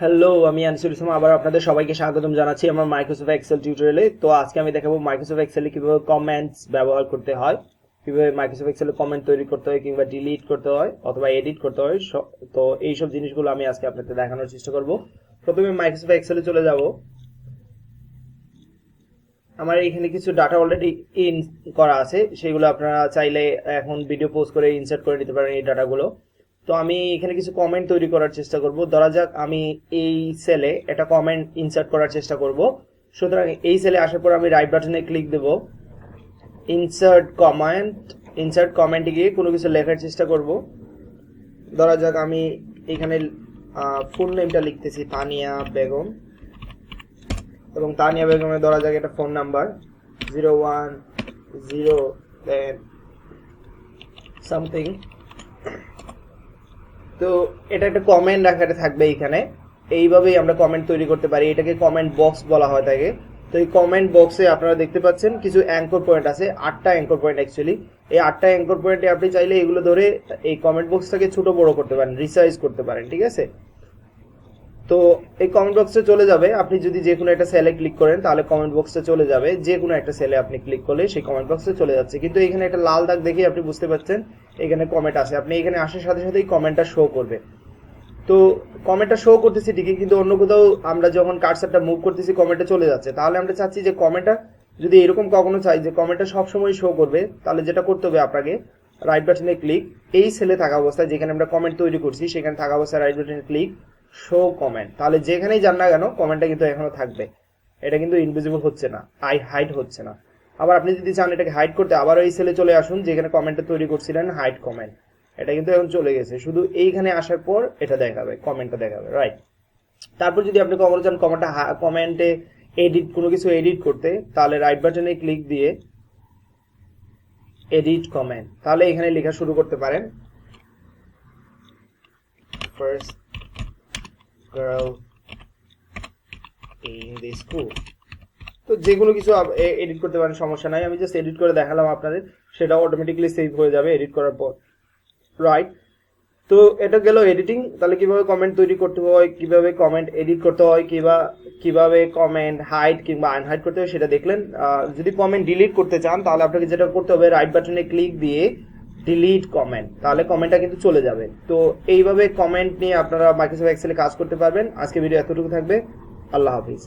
Hello আমি আনিসুল ইসলাম, আবার আপনাদের সবাইকে স্বাগতম জানাচ্ছি আমার মাইক্রোসফট এক্সেল টিউটোরিয়ালে তো আজকে আমি দেখাবো মাইক্রোসফট এক্সেলে কীভাবে কমেন্টস ব্যবহার করতে হয়, কীভাবে মাইক্রোসফট এক্সেলে কমেন্ট তৈরি করতে হয়, কিংবা ডিলিট করতে হয়, অথবা এডিট করতে হয় তো এই সব জিনিসগুলো আমি আজকে আপনাদের দেখানোর চেষ্টা করব। প্রথমে মাইক্রোসফট এক্সেলে চলে যাব। আমার এখানে কিছু ডাটা অলরেডি ইন করা আছে, সেগুলো আপনারা চাইলে এখন ভিডিও পোস্ট করে ইনসার্ট করে নিতে পারেন এই ডাটাগুলো তো আমি এখানে কিছু কমেন্ট তৈরি করার চেষ্টা করব। ধরা যাক আমি এই সেলে একটা কমেন্ট ইনসার্ট করার চেষ্টা করব। সুতরাং এই সেলে আসার পর আমি রাইট বাটনে ক্লিক দেব। ইনসার্ট কমেন্ট ইনসার্ট কমেন্টে গিয়ে কোনো কিছু লেখার চেষ্টা করব। ধরা যাক আমি এখানে ফুল নেমটা লিখতেছি, তানিয়া বেগম। এবং তানিয়া বেগমের, ধরা যাক একটা phone number zero one zero something তো এটা একটা কমেন্ট আকারে থাকবে এইখানে। এইভাবেই আমরা কমেন্ট তৈরি করতে পারি। এটাকে কমেন্ট বক্স বলা হয় থাকে তো এই কমেন্ট বক্সে আপনারা দেখতে পাচ্ছেন কিছু অ্যাঙ্কর পয়েন্ট আছে, আটটা অ্যাঙ্কর পয়েন্ট অ্যাকচুয়ালি এই আটটা অ্যাঙ্কর পয়েন্টে আপনি চাইলে এগুলো ধরে এই কমেন্ট বক্সটাকে ছোট বড় করতে পারেন রিসাইজ করতে পারেন, ঠিক আছে? তো এই কমেন্ট বক্সে চলে যাবে। আপনি যদি যে কোনো একটা সেলে ক্লিক করেন, তাহলে কমেন্ট বক্সে চলে যাবে। যে কোনো একটা সেলে আপনি ক্লিক করলে সেই কমেন্ট বক্সে চলে যাচ্ছে। কিন্তু এখানে একটা লাল দাগ দেখে আপনি বুঝতে পারছেন, এখানে কমেন্ট আছে। আপনি এখানে আসার সাথে সাথেই কমেন্টটা শো করবে। তো কমেন্টটা শো করতেছি ঠিকই, কিন্তু অন্য কোথাও আমরা যখন কার্সারটা মুভ করতেছি কমেন্টটা চলে যাচ্ছে। তাহলে আমরা চাচ্ছি যে কমেন্টটা যদি এরকম কখনো চাই যে কমেন্টটা সবসময় শো করবে, তাহলে যেটা করতে হবে আপনাকে রাইট বাটনে ক্লিক এই সেলে থাকা অবস্থায় যেখানে আমরা কমেন্ট তৈরি করছি, সেখানে থাকা অবস্থায় রাইট বাটনে ক্লিক শো কমেন্ট তাহলে যেখানেই যান না কেন কমেন্টটা কিন্তু এখনও থাকবে। এটা কিন্তু ইনভিজিবল হচ্ছে না। আই হাইড হচ্ছে না। আবার আপনি যদি চান এটাকে হাইড করতে আবার এই সেলে চলে আসুন, যেখানে কমেন্টটা তৈরি করছিলেন হাইড কমেন্ট এটা কিন্তু এখন চলে গেছে। শুধু এইখানে আসার পর এটা দেখাবে কমেন্টটা দেখাবে রাইট তারপর যদি আপনি কখনো চান কমেন্টটা কমেন্টে এডিট কোনো কিছু এডিট করতে, তাহলে রাইট বাটনে ক্লিক দিয়ে এডিট কমেন্ট তাহলে এখানে লেখা শুরু করতে পারেন। First girl in the school. তো যে কোনো কিছু এডিট করতে পারেন, সমস্যা নাই। আমি জাস্ট এডিট করে দেখালাম আপনাদের। সেটা অটোমেটিকলি সেভ হয়ে যাবে এডিট করার পর। রাইট তো এটা গেল এডিটিং তাহলে কীভাবে কমেন্ট তৈরি করতে হয়, কীভাবে কমেন্ট এডিট করতে হয়, কিবা, কীভাবে কমেন্ট হাইড কিংবা আনহাইড করতে হয়, সেটা দেখলেন। যদি কমেন্ট ডিলিট করতে চান, তাহলে আপনাকে যেটা করতে হবে রাইট বাটনে ক্লিক দিয়ে ডিলিট কমেন্ট তাহলে কমেন্টটা কিন্তু চলে যাবে। তো এইভাবে কমেন্ট নিয়ে আপনারা মাইক্রোসফট এক্সেলে কাজ করতে পারবেন। আজকে ভিডিও এতটুকু থাকবে। আল্লাহ হাফিজ।